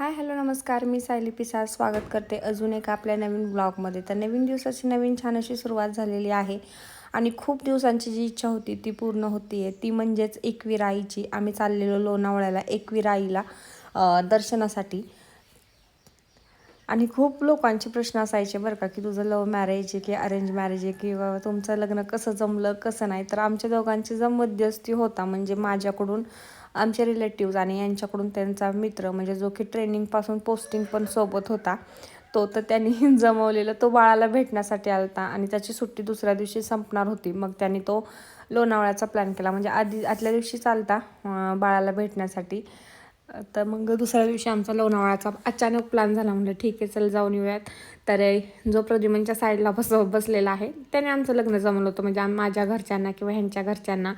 Hi hello नमस्कार. मी सायली पिसाळ स्वागत करते अजून एक आपल्या नवीन ब्लॉगमध्ये. तर नवीन दिवसाची नवीन छान अशी सुरुवात झालेली आहे आणि खूप दिवसांची जी इच्छा होती ती पूर्ण होती आहे ती म्हणजेच एकवीर आईची. आम्ही चाललेलो लोणावळ्याला एकवीर आईला दर्शनासाठी. आणि खूप लोकांचे प्रश्न असायचे बरं का की तुझं लव्ह मॅरेज आहे की अरेंज मॅरेज आहे किंवा तुमचं लग्न कसं जमलं कसं नाही. तर आमच्या दोघांची जर मध्यस्थी होता. म्हणजे माझ्याकडून आमचे रिलेटिव्ज आणि यांच्याकडून त्यांचा मित्र म्हणजे जो की ट्रेनिंगपासून पोस्टिंग पण सोबत होता तो तर त्यांनी जमवलेला तो बाळाला भेटण्यासाठी आला होता आणि त्याची सुट्टी दुसऱ्या दिवशी संपणार होती. मग त्यांनी तो लोणावळ्याचा प्लॅन केला. म्हणजे आधी आदल्या दिवशी चालता बाळाला भेटण्यासाठी. तर मग दुसऱ्या दिवशी आमचा लोणावळ्याचा अचानक प्लॅन झाला. म्हणजे ठीक आहे चल जाऊन येऊयात. तर जो प्रद्युमनच्या साईडला बस बसलेला आहे त्याने आमचं लग्न जमलं होतं. म्हणजे माझ्या घरच्यांना किंवा ह्यांच्या घरच्यांना.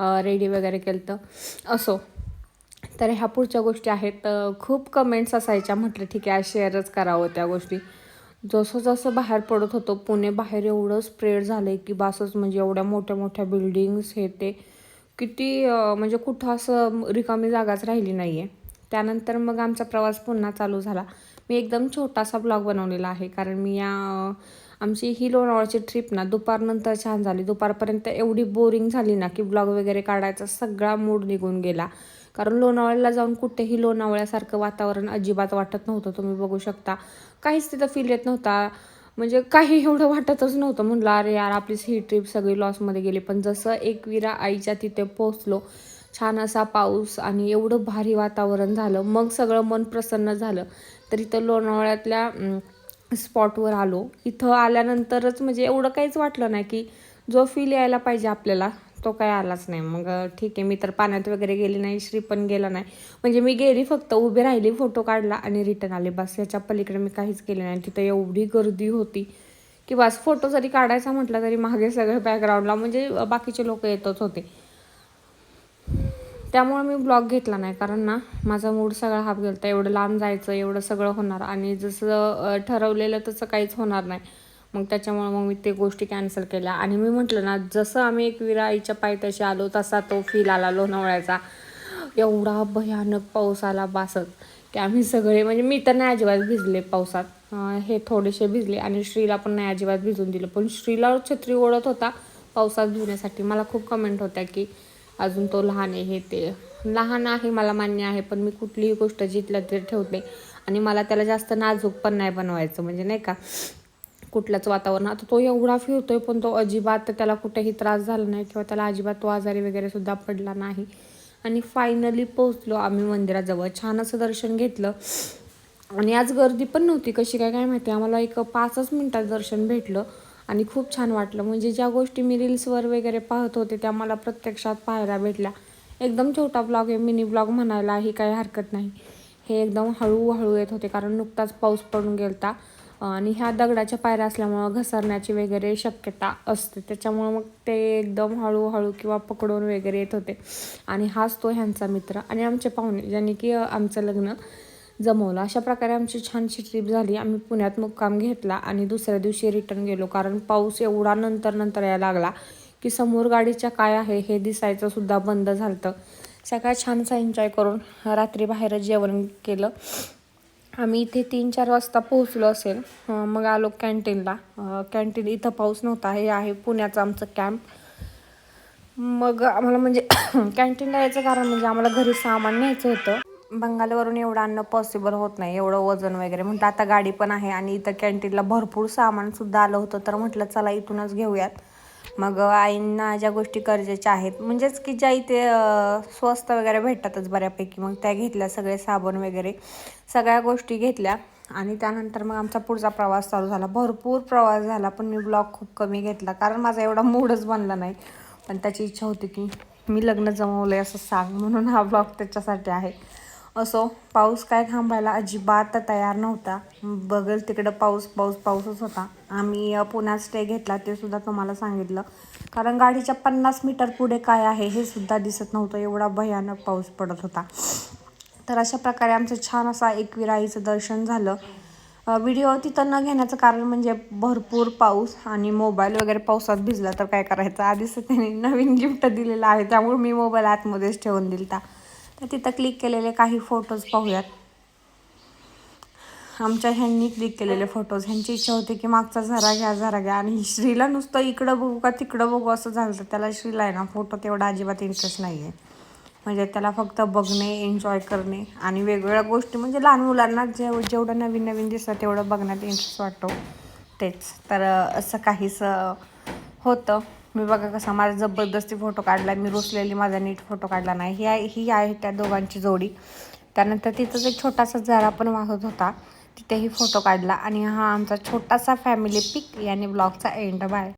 रेडी वगैरे केलं तर असो. तर ह्या पुढच्या गोष्टी आहेत. खूप कमेंट्स असायच्या. म्हटलं ठीक आहे शेअरच करावं त्या गोष्टी. जसं जसं बाहेर पडत होतो पुणे बाहेर एवढं स्प्रेड झालं आहे की बासच म्हणजे एवढ्या मोठ्या मोठ्या बिल्डिंग्स हे ते किती म्हणजे कुठं असं रिकामी जागाच राहिली नाही आहे त्यानंतर मग आमचा प्रवास पुन्हा चालू झाला. मी एकदम छोटासा ब्लॉग बनवलेला आहे. कारण मी या आमची ही लोणावळ्याची ट्रिप ना दुपारनंतर छान झाली. दुपारपर्यंत एवढी बोरिंग झाली ना की ब्लॉग वगैरे काढायचा सगळा मूड निघून गेला. कारण लोणावळ्याला जाऊन कुठेही लोणावळ्यासारखं वातावरण अजिबात वाटत नव्हतं तुम्ही बघू शकता. काहीच तिथं फील येत नव्हता. म्हणजे काही एवढं वाटतच नव्हतं. म्हणलं अरे यार आपलीच ही ट्रिप सगळी लॉसमध्ये गेली. पण जसं एकविरा आईच्या तिथे पोहोचलो छान असा पाऊस आणि एवढं भारी वातावरण झालं. मग सगळं मन प्रसन्न झालं. तर इथं लोणावळ्यातल्या स्पॉटवर आलो. इथं आल्यानंतरच म्हणजे एवढं काहीच वाटलं नाही की जो फील यायला पाहिजे आपल्याला तो काय आलाच नाही. मग ठीक आहे मी तर पाण्यात वगैरे गेली नाही श्री पण गेला नाही. म्हणजे मी गेली फक्त उभी राहिली फोटो काढला आणि रिटर्न आले. बस याच्या पलीकडे मी काहीच केले नाही. तिथं एवढी गर्दी होती की बस फोटो जरी काढायचा म्हटलं तरी मागे सगळं बॅकग्राऊंडला म्हणजे बाकीचे लोक येतच होते. त्यामुळे मी ब्लॉग घेतला नाही. कारण ना माझा मूड सगळा हाफ गेलता. एवढं लांब जायचं एवढं सगळं होणार. आणि जसं ठरवलेलं तसं काहीच होणार नाही. मग त्याच्यामुळे मग मी ते गोष्टी कॅन्सल केल्या. आणि मी म्हटलं ना जसं आम्ही एक विरा आईच्या पायथ्याशी आलो तसा तो फील आला लोणावळ्याचा. एवढा भयानक पाऊस आला बासत. की आम्ही सगळे म्हणजे मी तर नाही अजिबात भिजले पावसात. हे थोडेसे भिजले आणि श्रीला पण नाही अजिबात भिजून दिलं. पण श्रीला छत्री ओढत होता पावसात भिजण्यासाठी. मला खूप कमेंट होत्या की अजून तो लहान आहे हे ते. लहान आहे मला मान्य आहे पण मी कुठलीही गोष्ट जिथल्या ते ठेवते आणि मला त्याला जास्त नाजूक पण नाही बनवायचं म्हणजे नाही का कुठल्याच वातावरण. आता तो एवढा फिरतोय पण तो अजिबात त्याला कुठेही त्रास झाला नाही किंवा त्याला अजिबात तो आजारी वगैरे सुद्धा पडला नाही. आणि फायनली पोहोचलो आम्ही मंदिराजवळ. छान असं दर्शन घेतलं. आणि आज गर्दी पण नव्हती कशी काय काय माहिती? आम्हाला एक पाचच मिनिटात दर्शन भेटलं. आणि खूप छान वाटलं. म्हणजे ज्या गोष्टी मी रील्सवर वगैरे पाहत होते त्या मला प्रत्यक्षात पाहायला भेटल्या. एकदम छोटा ब्लॉग आहे मिनी ब्लॉग म्हणायलाही काही हरकत नाही. हे एकदम हळूहळू येत होते कारण नुकताच पाऊस पडून गेलता. आणि ह्या दगडाच्या पायऱ्या असल्यामुळं घसरण्याची वगैरे शक्यता असते. त्याच्यामुळं मग ते एकदम हळूहळू किंवा पकडून वगैरे येत होते. आणि हाच तो ह्यांचा मित्र आणि आमचे पाहुणे ज्यांनी की आमचं लग्न जमवलं. अशा प्रकारे आमची छानशी ट्रिप झाली. आम्ही पुण्यात मुक्काम घेतला आणि दुसऱ्या दिवशी रिटर्न गेलो. कारण पाऊस एवढा नंतर नंतर यायला लागला की समोर गाडीच्या काय आहे हे दिसायचं सुद्धा बंद झालं सगळ्या छानसा एन्जॉय करून रात्री बाहेर जेवण केलं. आम्ही इथे तीन चार वाजता पोहोचलो असेल. मग आलो कॅन्टीनला कॅन्टीन इथं पाऊस नव्हता. हे आहे पुण्याचं आमचं कॅम्प मग आम्हाला म्हणजे कॅन्टीनला यायचं कारण म्हणजे आम्हाला घरी सामान न्यायचं होतं. बंगालवरून एवढं आणणं पॉसिबल होत नाही एवढं वजन वगैरे. म्हटलं आता गाडी पण आहे आणि इथं कॅन्टीनला भरपूर सामान सुद्धा आलं होतं तर म्हटलं चला इथूनच घेऊयात. मग आईंना ज्या गोष्टी गरजेच्या आहेत म्हणजेच की ज्या इथे स्वस्त वगैरे भेटतातच बऱ्यापैकी. मग त्या घेतल्या सगळे साबण वगैरे सगळ्या गोष्टी घेतल्या. आणि त्यानंतर मग आमचा पुढचा प्रवास चालू झाला. भरपूर प्रवास झाला पण मी ब्लॉग खूप कमी घेतला कारण माझा एवढा मूडच बनला नाही. पण त्याची इच्छा होती की मी लग्न जमवलं आहे असं सांग म्हणून हा ब्लॉग त्याच्यासाठी आहे. असो पाऊस काय थांबायला अजिबात तयार नव्हता. बघल तिकडं पाऊस पाऊस पाऊसच होता. आम्ही पुण्यात स्टे घेतला ते सुद्धा तुम्हाला सांगितलं. कारण गाडीच्या पन्नास मीटर पुढे काय आहे हे सुद्धा दिसत नव्हतं. एवढा भयानक पाऊस पडत होता. तर अशा प्रकारे आमचं छान असा एकविराईचं दर्शन झालं. व्हिडिओ तिथं न घेण्याचं कारण म्हणजे भरपूर पाऊस आणि मोबाईल वगैरे पावसात भिजला तर काय करायचं? आधीच त्यांनी नवीन गिफ्ट दिलेलं आहे त्यामुळे मी मोबाईल आतमध्येच ठेवून दिलता. तर तिथं क्लिक केलेले काही फोटोज पाहूयात. आमच्या ह्यांनी क्लिक केलेले फोटोज ह्यांची इच्छा होती की मागचा झरा घ्या झरा घ्या. आणि श्रीला नुसतं इकडं बघू का तिकडं बघू असं झालं. तर त्याला श्रीला आहे ना फोटो तेवढा अजिबात इंटरेस्ट नाही आहे म्हणजे त्याला फक्त बघणे एन्जॉय करणे आणि वेगवेगळ्या गोष्टी. म्हणजे लहान मुलांना जेव जेवढं नवीन नवीन दिसतं तेवढं बघण्यात इंटरेस्ट वाटतो. तेच. तर असं काहीसं होतं. मी बघा कसा माझा जबरदस्ती फोटो काढला मी रुसलेली माझा नीट फोटो काढला नाही. ही आहे ही आहे त्या दोघांची जोडी. त्यानंतर तिथंच एक छोटासा झरा पण वाहत होता. तिथेही फोटो काढला आणि हा आमचा छोटासा फॅमिली पिक याने ब्लॉगचा एंड बाय.